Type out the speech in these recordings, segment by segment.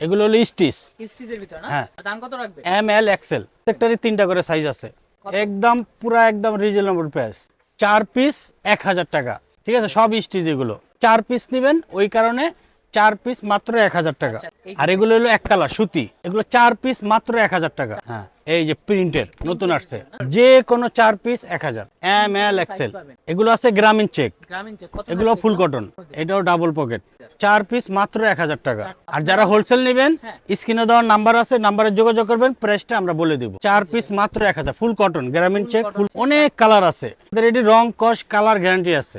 এগুলো হলো স্টিচ। স্টিচের ভিতর না? হ্যাঁ। দাম কত রাখবে? M L XL. প্রত্যেকটারই তিনটা করে সাইজ আছে। একদম পুরা একদম রিজনেবল প্রাইস চার পিস এক হাজার টাকা। ঠিক আছে? সব স্টিচ এগুলো। চার পিস নেবেন ওই কারণে চার পিস মাত্র এক হাজার টাকা। আচ্ছা, আর এগুলো হলো এক কালার সুতি। এগুলো চার পিস মাত্র এক হাজার টাকা। হ্যাঁ এই যে প্রিন্টের নতুন আসছে। যে কোনো চার পিস এক হাজার। এম এল এক্সেল এগুলো আছে গ্রামীণ চেক এগুলো ফুল কটন এটাও ডাবল পকেট চার পিস মাত্র এক হাজার টাকা। আর যারা হোলসেল নেবেন হ্যাঁ। স্ক্রিনে দেওয়ার নাম্বার আছে নাম্বারে যোগাযোগ করবেন প্রাইসটা আমরা বলে দিব। চার পিস মাত্র এক হাজার ফুল কটন গ্রামীণ চেক ফুল অনেক কালার আছে। এটি রং কস কালার গ্যারান্টি আছে।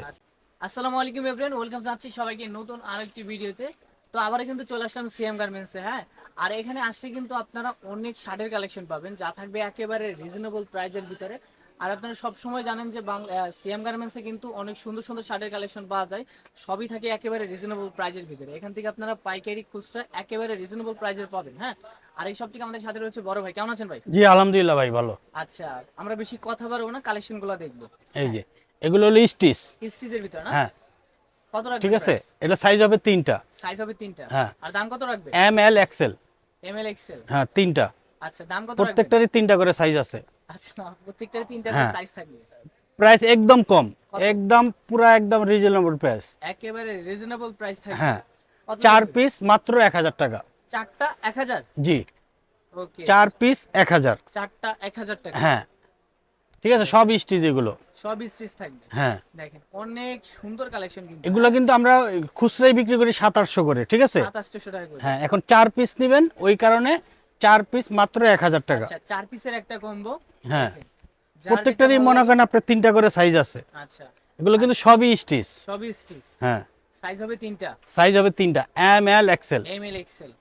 আসসালামু আলাইকুম এভরিওয়ান ওয়েলকাম জানাচ্ছি সবাইকে নতুন আরেকটি ভিডিওতে। তো আবার কিন্তু চলে আসলাম সিএম গার্মেন্টসে হ্যাঁ? আর এখানে আসলে কিন্তু আপনারা অনেক শার্টের কালেকশন পাবেন যা থাকবে একেবারে রিজনেবল প্রাইজের ভিতরে। আর আপনারা সব সময় জানেন যে বাংলা সিএম গার্মেন্টসে কিন্তু অনেক সুন্দর সুন্দর শার্টের কালেকশন পাওয়া যায় সবই থাকে একেবারে রিজনেবল প্রাইজের ভিতরে। এখান থেকে আপনারা পাইকারি খুচরা একেবারে রিজনেবল প্রাইজের পাবেন হ্যাঁ? আর এই সব থেকে আমাদের সাথে রয়েছে বড় ভাই কেমন আছেন ভাই? জি আলহামদুলিল্লাহ ভাই ভালো। আচ্ছা আমরা বেশি কথা বাড়বো না কালেকশনগুলো দেখব। এই যে এগুলো হলো স্টিচ। স্টিচের ভিতরে না? হ্যাঁ। কত রাখবেন ঠিক আছে? এটা সাইজ হবে তিনটা। সাইজ হবে তিনটা। হ্যাঁ। আর দাম কত রাখবে M L XL M L XL হ্যাঁ তিনটা। আচ্ছা দাম কত প্রত্যেকটারই তিনটা করে সাইজ আছে। আচ্ছা প্রত্যেকটার তিনটা হ্যাঁ। সাইজ থাকবে। প্রাইস একদম কম। একদম পুরা একদম রিজনেবল প্রাইস একেবারে রিজনেবল প্রাইস থাকবে। হ্যাঁ। চার পিস মাত্র এক হাজার টাকা। চারটা এক হাজার? জি। ওকে চার পিস এক হাজার। চারটা এক হাজার টাকা। হ্যাঁ। ঠিক আছে? সব স্টিচ এগুলো। সব স্টিচ থাকবে। হ্যাঁ। দেখেন অনেক সুন্দর কালেকশন কিন্তু। এগুলো কিন্তু আমরা খুচরাই বিক্রি করি সাত আটশো করে ঠিক আছে? সাতাশশো টাকা করে। হ্যাঁ এখন চার পিস নেবেন ওই কারণে চার পিস মাত্র এক হাজার টাকা। আচ্ছা চার পিসের একটা কম্বো হ্যাঁ। প্রত্যেকটারই মনে করেন আপনার তিনটা করে সাইজ আছে। আচ্ছা। এগুলো কিন্তু সবই স্টিচ সবই স্টিচ হ্যাঁ। সাইজ হবে তিনটা। সাইজ হবে তিনটা। M L XL M L XL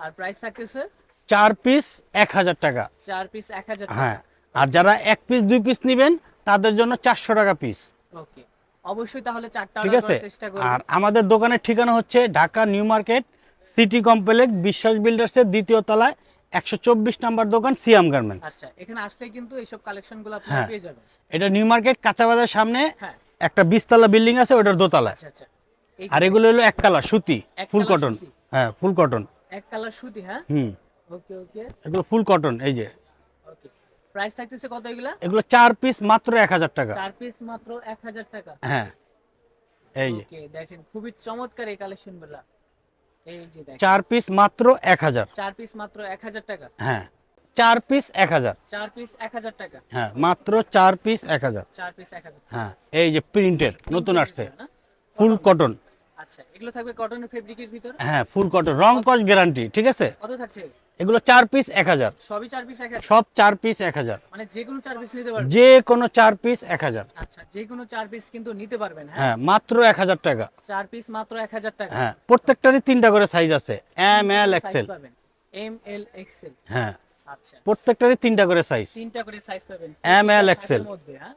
আর প্রাইস থাকতেছে? চার পিস এক হাজার টাকা। চার পিস এক হাজার হ্যাঁ। আর যারা এক পিস দুই পিস নেবেন তাদের জন্য চারশো টাকা পিস ওকে। অবশ্যই তাহলে চারটা ঠিক আছে? আর আমাদের দোকানের ঠিকানা হচ্ছে Dhaka new market city complex Biswas বিল্ডার্সের দ্বিতীয় তলায় একশো চব্বিশ নাম্বার দোকান সিয়াম গার্মেন্টস। আচ্ছা এখানে আসলে কিন্তু এইসব কালেকশনগুলো আপনারা হ্যাঁ। পেয়ে যাবেন। এটা নিউ মার্কেট কাঁচা বাজার সামনে হ্যাঁ। একটা বিশতলা বিল্ডিং আছে ওটার দোতলায়। আচ্ছা আচ্ছা। আর এগুলো হলো এক কালার সুতি ফুল কটন হ্যাঁ ফুল কটন এক কালার সুতি হ্যাঁ? হুম। ওকে ওকে। এগুলো ফুল কটন এই যে। প্রাইস থাকতেছে কত এগুলা? এগুলো চার পিস মাত্র এক হাজার টাকা। চার পিস মাত্র এক হাজার টাকা। হ্যাঁ। এই যে। দেখেন খুবই চমৎকার এই কালেকশনগুলা এই যে দেখেন। চার পিস মাত্র এক হাজার। চার পিস মাত্র এক হাজার টাকা। হ্যাঁ। চার পিস এক হাজার। চার পিস এক হাজার টাকা। হ্যাঁ মাত্র চার পিস এক হাজার। চার পিস এক হাজার হ্যাঁ এই যে প্রিন্টের নতুন আসছে? ফুল কটন আচ্ছা এগুলো থাকবে কটনের ফেব্রিকের ভিতর? হ্যাঁ ফুল কটন রং কস গ্যারান্টি ঠিক আছে? কত থাকছে? এগুলো চার পিস এক হাজার। সবই চার পিস এক হাজার? সব চার পিস এক হাজার। মানে যে কোনো চার পিস নিতে পারবেন যে কোনো চার পিস এক হাজার। আচ্ছা যে কোনো চার পিস কিন্তু নিতে পারবেন হ্যাঁ? হ্যাঁ মাত্র এক হাজার টাকা। চার পিস মাত্র এক হাজার টাকা। হ্যাঁ প্রত্যেকটারই তিনটা করে সাইজ আছে। M L XL M L XL হ্যাঁ। আচ্ছা। প্রত্যেকটারই তিনটা করে সাইজ তিনটা করে সাইজ পাবেন। এম এল এক্সেল মধ্যে হ্যাঁ?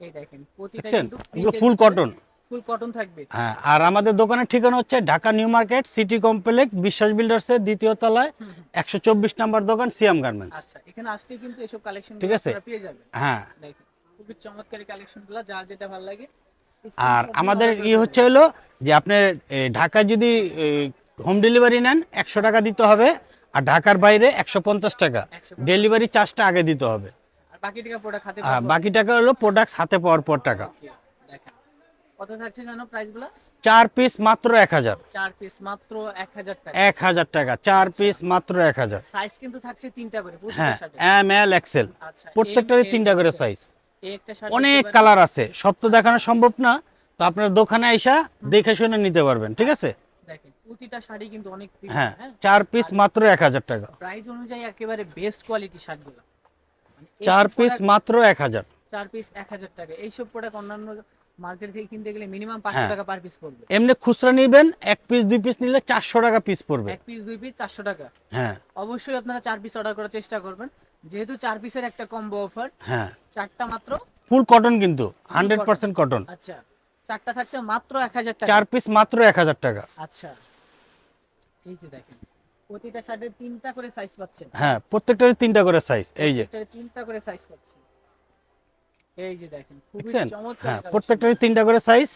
এই দেখেন প্রতিটা কিন্তু ফুল কটন ফুল কটন থাকবে। হ্যাঁ আর আমাদের দোকানের ঠিকানা হচ্ছে Dhaka new market city complex Biswas বিল্ডার্সের দ্বিতীয় তলায় একশো চব্বিশ নাম্বার দোকান সিয়াম গার্মেন্টস। আচ্ছা এখানে আসলে কিন্তু এসব কালেকশন ঠিক আছে। পেয়ে যাবেন। হ্যাঁ। খুবই চমৎকার কালেকশনগুলো যার যেটা ভালো লাগে। আর আমাদের ই হচ্ছে হলো যে আপনার এ, ঢাকায় যদি হোম ডেলিভারি নেন একশো টাকা দিতে হবে আর ঢাকার বাইরে একশো পঞ্চাশ টাকা। ডেলিভারি চার্জটা আগে দিতে হবে। আর বাকি টাকা প্রোডাক্ট হাতে বাকি টাকা হলো প্রোডাক্ট হাতে পাওয়ার পর টাকা। কত থাকছে জানো প্রাইসগুলো? চার পিস মাত্র এক হাজার। চার পিস মাত্র এক হাজার টাকা। এক হাজার টাকা চার পিস মাত্র এক হাজার। সাইজ কিন্তু থাকছে তিনটা করে হ্যাঁ এম এল এক্সেল আচ্ছা প্রত্যেকটারই তিনটা করে সাইজ অনেক কালার আছে সব তো দেখানো সম্ভব না তো আপনার দোকানে আইসা দেখে শুনে নিতে পারবেন ঠিক আছে? দেখেন প্রতিটা শাড়ি কিন্তু অনেক হ্যাঁ হ্যাঁ? চার পিস মাত্র এক হাজার টাকা। প্রাইস অনুযায়ী একেবারে বেস্ট কোয়ালিটি মানে চার পিস মাত্র এক হাজার। চার পিস এক হাজার টাকা। এইসব প্রোডাক্ট অন্যান্য মার্কেট থেকে কিনতে গেলে মিনিমাম পাঁচশো হ্যাঁ। টাকা পার পিস পড়বে। এমনি খুচরা নিবেন এক পিস দুই পিস নিলে চারশো টাকা পিস পড়বে। এক পিস দুই পিস চারশো টাকা। হ্যাঁ। অবশ্যই আপনারা চার পিস অর্ডার করার চেষ্টা করবেন। যেহেতু চার পিসের একটা কম্বো অফার হ্যাঁ। চারটা মাত্র? ফুল কটন কিন্তু হান্ড্রেড পার্সেন্ট কটন আচ্ছা। চারটা থাকছে মাত্র এক হাজার টাকা। চার পিস মাত্র এক হাজার টাকা। আচ্ছা। এই যে দেখেন প্রতিটা শার্টের তিনটা করে সাইজ পাচ্ছেন। হ্যাঁ প্রত্যেকটারই তিনটা করে সাইজ এই যে। তিনটা করে সাইজ পাচ্ছেন। এই যে দেখেন খুবই চমৎকার হ্যাঁ প্রত্যেকটারই তিনটা করে size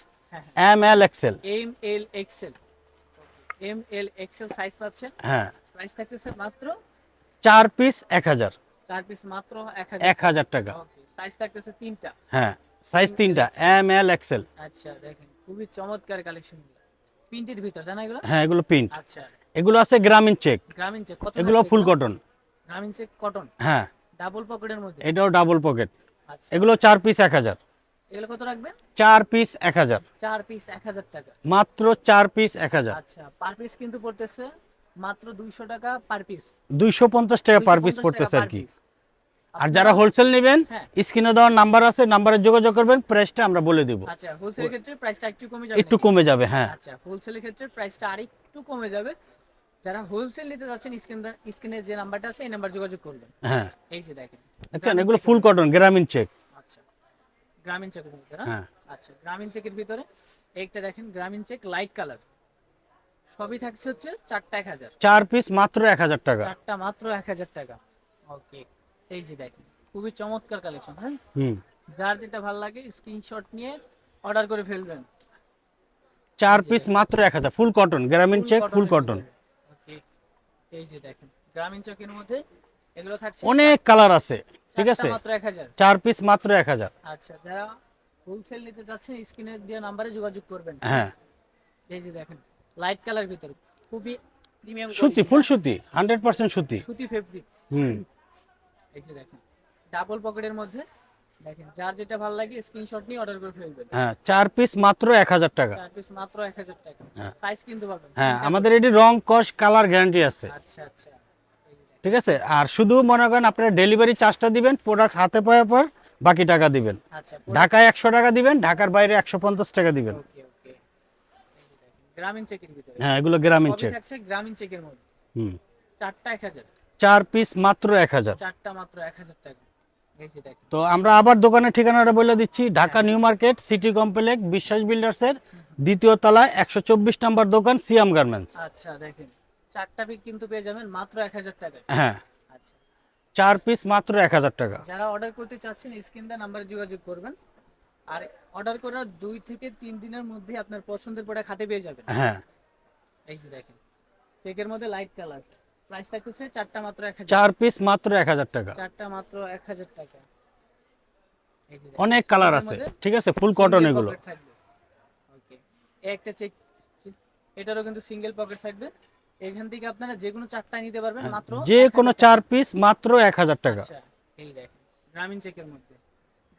M L XL M L XL M L XL size পাচ্ছেন? হ্যাঁ। প্রাইস থাকতেছে মাত্র? চার পিস এক হাজার। চার পিস মাত্র এক এক হাজার টাকা। সাইজ থাকতেছে তিনটা। হ্যাঁ সাইজ তিনটা এম এল এক্সেল আচ্ছা দেখেন খুবই চমৎকার কালেকশন প্রিন্টের ভিতর জানা এগুলো? হ্যাঁ এগুলো প্রিন্ট আচ্ছা। এগুলো আছে গ্রামীণ চেক গ্রামীণ চেক কত এগুলো full cotton Grameen check cotton হ্যাঁ। ডাবল পকেটের মধ্যে? এটাও ডাবল পকেট এগুলো চার পিস এক হাজার। এগুলো কত রাখবেন? চার পিস এক হাজার। চার পিস এক হাজার টাকা। মাত্র চার পিস এক হাজার। আচ্ছা পার পিস কিন্তু পড়তেছে মাত্র দুইশো টাকা পার পিস দুইশো পঞ্চাশ টাকা পার পিস পড়তেছে আর কি। আর যারা হোলসেল নেবেন হ্যাঁ। স্ক্রিনে দেওয়ার নাম্বার আছে নাম্বারে যোগাযোগ করবেন প্রাইসটা আমরা বলে দিব। আচ্ছা হোলসেলের ক্ষেত্রে প্রাইসটা একটু কমে যাবে একটু কমে যাবে হ্যাঁ। আচ্ছা হোলসেলের ক্ষেত্রে প্রাইসটা আরেকটু কমে যাবে। যারা হোলসেল নিতে যাচ্ছেন স্ক্রিন স্ক্রিনে যে নাম্বারটা আছে এই নাম্বার যোগাযোগ করবেন। হ্যাঁ। এই যে দেখেন। দেখছেন এগুলো ফুল কটন গ্রামীণ চেক আচ্ছা গ্রামীণ চেকের ভিতরে হ্যাঁ? আচ্ছা গ্রামীণ চেকের ভিতরে একটা দেখেন গ্রামীণ চেক লাইট কালার সবই থাকছে হচ্ছে চারটা এক হাজার। চার পিস মাত্র এক হাজার টাকা। চারটা মাত্র এক হাজার টাকা। ওকে এই যে দেখেন খুবই চমৎকার কালেকশন হ্যাঁ? হুম। যার যেটা ভালো লাগে স্ক্রিনশট নিয়ে অর্ডার করে ফেলবেন। চার পিস মাত্র এক হাজার full cotton Grameen check full cotton okay এই যে দেখেন গ্রামীণ চকের মধ্যে অনেক কালার আছে ঠিক আছে? চার পিস মাত্র এক হাজার। আচ্ছা যারা হোলসেল নিতে যাচ্ছেন স্ক্রিনে দিয়ে নাম্বারে যোগাযোগ করবেন। হ্যাঁ। এই যে দেখেন লাইট কালার ভিতরে খুবই প্রিমিয়াম সুতি ফুল সুতি হান্ড্রেড পার্সেন্ট সুতি। সুতি ফেব্রিক হুম। এই যে দেখেন ডাবল পকেটের মধ্যে দেখেন যার যেটা ভালো লাগে স্ক্রিনশট নিয়ে অর্ডার করে ফেলবেন। হ্যাঁ চার পিস মাত্র এক হাজার টাকা। চার পিস মাত্র এক হাজার টাকা। হ্যাঁ। সাইজ কিন্তু পাবেন হ্যাঁ আমাদের এটি রং কস কালার গ্যারান্টি আছে। আচ্ছা আচ্ছা। ঠিক আছে? আর শুধু মনে করেন আপনারা ডেলিভারি চার্জটা দিবেন প্রোডাক্ট হাতে পাওয়ার পর বাকি টাকা দিবেন। আচ্ছা ঢাকায় একশো টাকা দিবেন ঢাকার বাইরে একশো পঞ্চাশ টাকা দিবেন। গ্রামীণ চেকের ভিতরে। হ্যাঁ এগুলো গ্রামীণ চেক থাকছে গ্রামীণ চেকের মধ্যে। হুম। চারটা এক হাজার। চার পিস মাত্র এক হাজার। চারটা মাত্র এক হাজার টাকা। তো আমরা আবার দোকানের ঠিকানাটা বলে দিচ্ছি Dhaka new market city complex Biswas বিল্ডার্সের দ্বিতীয় তলায় একশো চব্বিশ নম্বর দোকান সিয়াম গার্মেন্টস। আচ্ছা দেখেন। চারটা পিক কিন্তু পেয়ে যাবেন মাত্র এক হাজার টাকায়। হ্যাঁ। আচ্ছা। চার পিস মাত্র এক হাজার টাকা। যারা অর্ডার করতে চাচ্ছেন স্ক্রিন দা নাম্বারে যোগাযোগ করবেন। আর অর্ডার করার দুই থেকে তিন দিনের মধ্যে আপনার পছন্দের প্রোডাক্ট হাতে পেয়ে যাবেন। হ্যাঁ। এই যে দেখেন চেকের মধ্যে লাইট কালার প্রাইস থাকতেছে চারটা মাত্র এক হাজার। চার পিস মাত্র এক হাজার টাকা। চারটা মাত্র এক হাজার টাকা। অনেক কালার আছে। ঠিক আছে ফুল কটন এগুলো। থাকবে। ওকে একটা চেক এটারও কিন্তু সিঙ্গেল পকেট থাকবে। এখান থেকে আপনারা যে কোনো চারটা নিতে পারবেন মাত্র হ্যাঁ, যে কোনো চার পিস মাত্র এক হাজার টাকা। আচ্ছা এই দেখেন গ্রামীণ চেকের মধ্যে।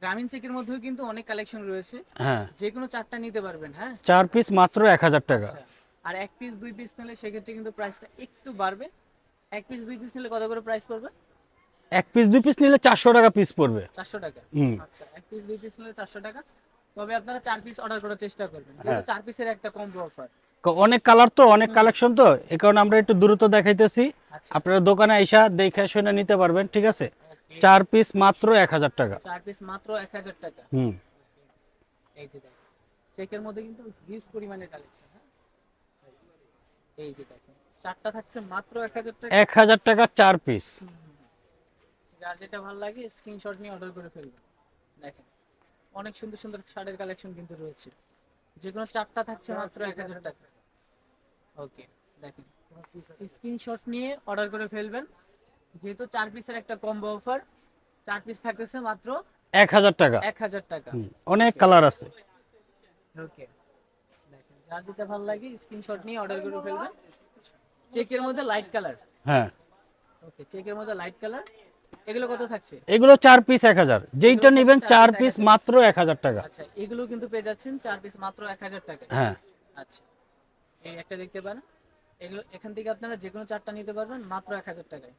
গ্রামীণ চেকের মধ্যেও কিন্তু অনেক কালেকশন রয়েছে। হ্যাঁ। যে কোনো চারটা নিতে পারবেন হ্যাঁ? চার পিস মাত্র এক হাজার টাকা। আচ্ছা আর এক পিস দুই পিস নিলে সেক্ষেত্রে কিন্তু প্রাইসটা একটু বাড়বে। এক পিস দুই পিস নিলে কত করে প্রাইস পড়বে? এক পিস দুই পিস নিলে চারশো টাকা পিস পড়বে। চারশো টাকা। আচ্ছা এক পিস দুই পিস নিলে চারশো টাকা। তবে আপনারা চার পিস অর্ডার করার চেষ্টা করবেন। হ্যাঁ। চার পিসের একটা কম্বো অফার অনেক কালার তো অনেক কালেকশন তো এই কারণে আমরা একটু দ্রুত দেখাইতেছি। আচ্ছা। আপনারা দোকানে আইসা দেখে শুনে নিতে পারবেন ঠিক আছে? চার পিস মাত্র এক হাজার টাকা। চার পিস মাত্র এক হাজার টাকা। হুম। এই যে দেখেন চেকের মধ্যে কিন্তু হিউজ পরিমাণে কালেকশন হ্যাঁ? এই যে দেখেন চারটা থাকছে মাত্র এক হাজার টাকা। এক হাজার টাকা চার পিস যার যেটা ভালো লাগে স্ক্রিনশট নিয়ে অর্ডার করে ফেলবেন। দেখেন অনেক সুন্দর সুন্দর শার্টের কালেকশন কিন্তু রয়েছে। যে কোনো চারটা থাকছে মাত্র এক হাজার টাকা। ওকে দেখেন। স্ক্রিনশট নিয়ে অর্ডার করে ফেলবেন। যেহেতু চার পিসের একটা কম্বো অফার চার পিস থাকতেছে মাত্র এক হাজার টাকা। এক হাজার টাকা। অনেক কালার আছে। ওকে দেখেন যার যেটা ভালো লাগে স্ক্রিনশট নিয়ে অর্ডার করে ফেলবেন। চেকের মধ্যে লাইট কালার হ্যাঁ। ওকে চেকের মধ্যে লাইট কালার এগুলো কত থাকছে? এগুলো চার পিস এক হাজার। যেইটা নেবেন চার পিস মাত্র এক হাজার টাকা। আচ্ছা এগুলো কিন্তু পেয়ে যাচ্ছেন চার পিস মাত্র এক হাজার টাকা হ্যাঁ। আচ্ছা। এই একটা দেখতে পারেন। এগুলো এখান থেকে আপনারা যে কোনো চারটা নিতে পারবেন, মাত্র এক হাজার টাকায়।